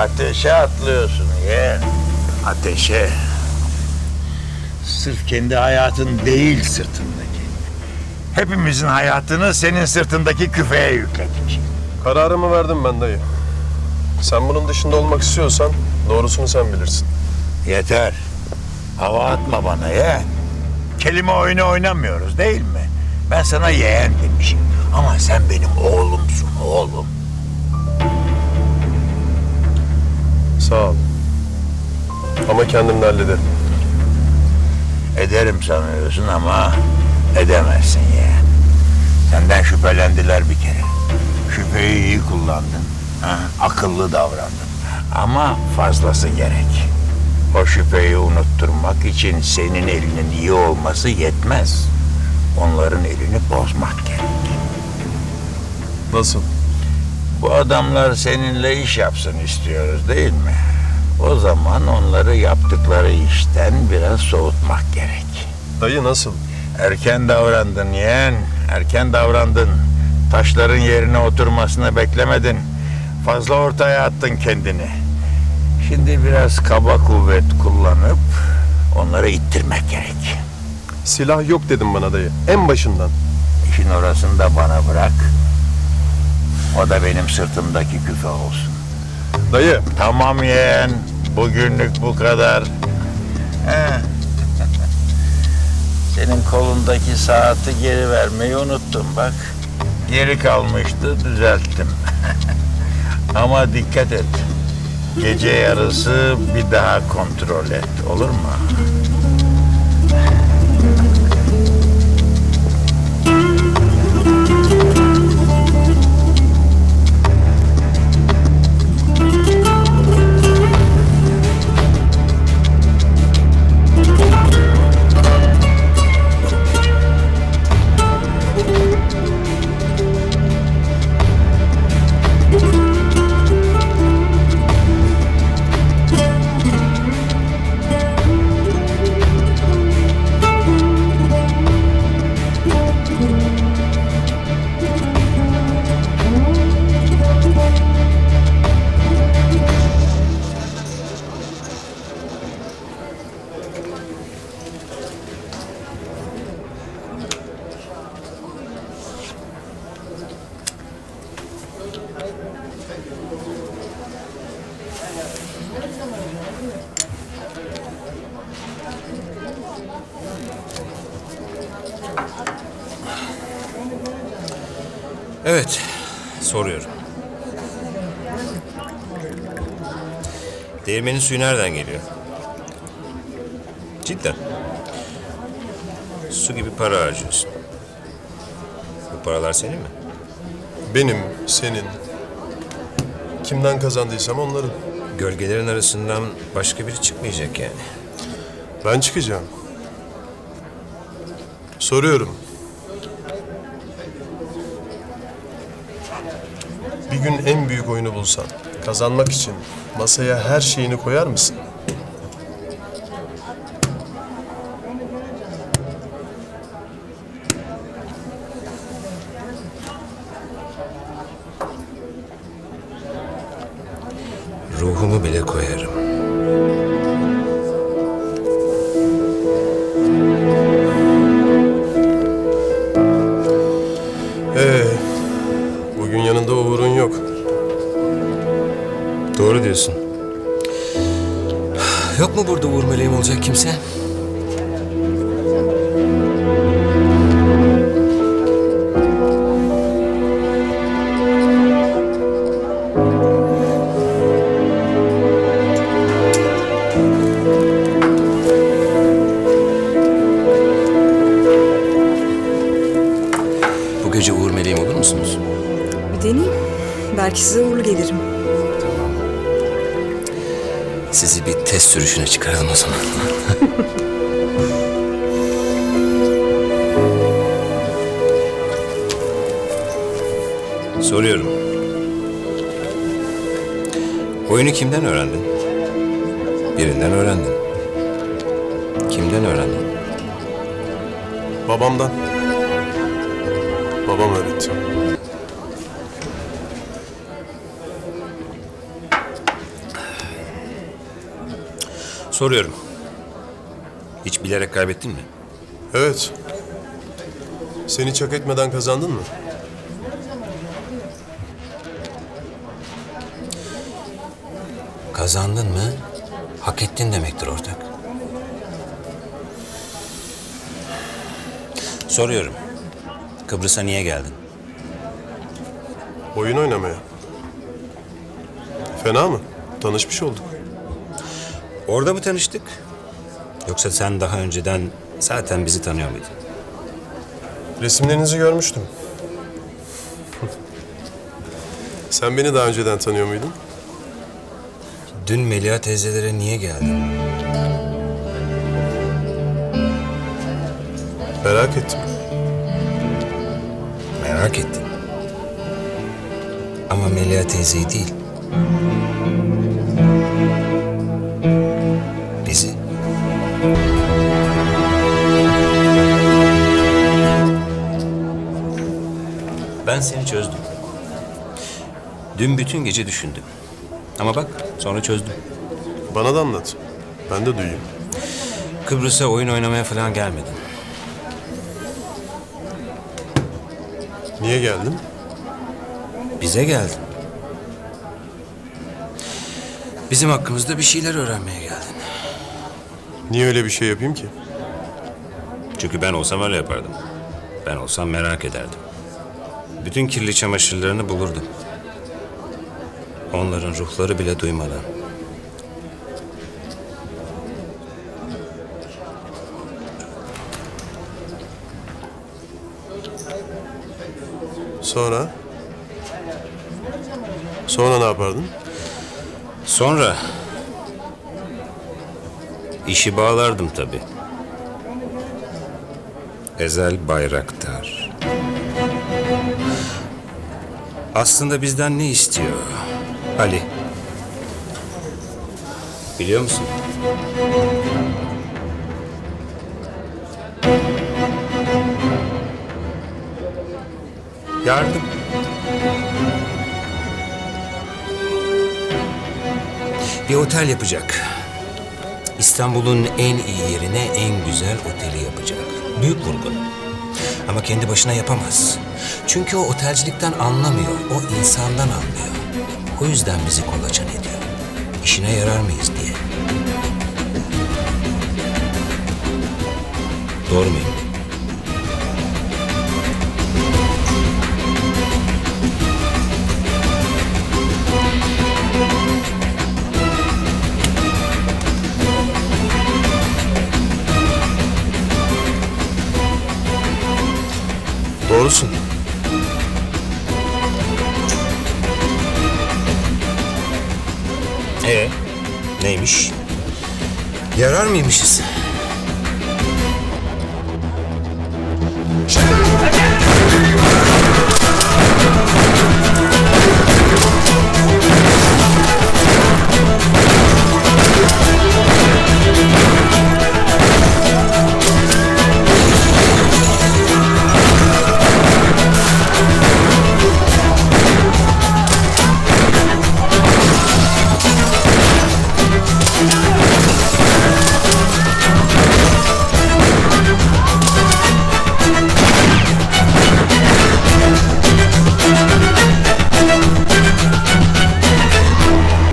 Ateşe atlıyorsun yeğen. Ateşe. Sırf kendi hayatın değil sırtındaki. Hepimizin hayatını senin sırtındaki küfeye yükledik. Kararımı verdim ben dayı. Sen bunun dışında olmak istiyorsan doğrusunu sen bilirsin. Yeter. Hava atma bana yeğen. Kelime oyunu oynamıyoruz değil mi? Ben sana yeğen demişim. Ama sen benim oğlumsun oğlum. Sağ ol. Ama kendim de hallederim. Ederim sanıyorsun ama edemezsin yeğen. Senden şüphelendiler bir kere. Şüpheyi iyi kullandın. Ha, akıllı davrandın. Ama fazlası gerek. O şüpheyi unutturmak için senin elinin iyi olması yetmez. Onların elini bozmak gerek. Nasıl? Bu adamlar seninle iş yapsın istiyoruz değil mi? O zaman onları yaptıkları işten biraz soğutmak gerek. Dayı nasıl? Erken davrandın yeğen, erken davrandın. Taşların yerine oturmasını beklemedin. Fazla ortaya attın kendini. Şimdi biraz kaba kuvvet kullanıp onları ittirmek gerek. Silah yok dedim bana dayı. En başından. İşin orasını da bana bırak. O da benim sırtımdaki küfe olsun. Dayı. Tamam yeğen, bugünlük bu kadar. He. Senin kolundaki saati geri vermeyi unuttum bak. Geri kalmıştı, düzelttim. Ama dikkat et. Gece yarısı bir daha kontrol et, olur mu? Evet, soruyorum. Değirmenin suyu nereden geliyor? Cidden. Su gibi para harcıyorsun. Bu paralar senin mi? Benim, senin. Kimden kazandıysam onların. Gölgelerin arasından başka biri çıkmayacak yani. Ben çıkacağım. Soruyorum. Bir gün en büyük oyunu bulsan, kazanmak için masaya her şeyini koyar mısın? Ruhumu bile koyarım. Ee, bugün yanında Uğur'un yok. Doğru diyorsun. Yok mu burada Uğur Meleğim olacak kimse? Belki size uğurlu gelirim. Sizi bir test sürüşüne çıkaralım o zaman. Soruyorum. Oyunu kimden öğrendin? Birinden öğrendin. Kimden öğrendin? Babamdan. Babam öğretti. Soruyorum. Hiç bilerek kaybettin mi? Evet. Seni hiç hak etmeden kazandın mı? Kazandın mı? Hak ettin demektir ortak. Soruyorum. Kıbrıs'a niye geldin? Oyun oynamaya. Fena mı? Tanışmış olduk. Orada mı tanıştık? Yoksa sen daha önceden zaten bizi tanıyor muydun? Resimlerinizi görmüştüm. Sen beni daha önceden tanıyor muydun? Dün Melia teyzelere niye geldin? Merak ettim. Merak ettim. Ama Melia teyzeyi değil. Ben seni çözdüm. Dün bütün gece düşündüm. Ama bak sonra çözdüm. Bana da anlat. Ben de duyayım. Kıbrıs'a oyun oynamaya falan gelmedim. Niye geldin? Bize geldin. Bizim hakkımızda bir şeyler öğrenmeye geldin. Niye öyle bir şey yapayım ki? Çünkü ben olsam öyle yapardım. Ben olsam merak ederdim. Bütün kirli çamaşırlarını bulurdum. Onların ruhları bile duymadan. Sonra? Sonra ne yapardın? Sonra işi bağlardım tabii. Ezel Bayraktar. Aslında bizden ne istiyor Ali? Biliyor musun? Yardım. Bir otel yapacak. İstanbul'un en iyi yerine en güzel oteli yapacak. Büyük vurgu. Ama kendi başına yapamaz. Çünkü o otelcilikten anlamıyor. O insandan anlıyor. O yüzden bizi kolaçan ediyor. İşine yarar mıyız diye. Doğru muyum? Ee, neymiş? Yarar mıymışız?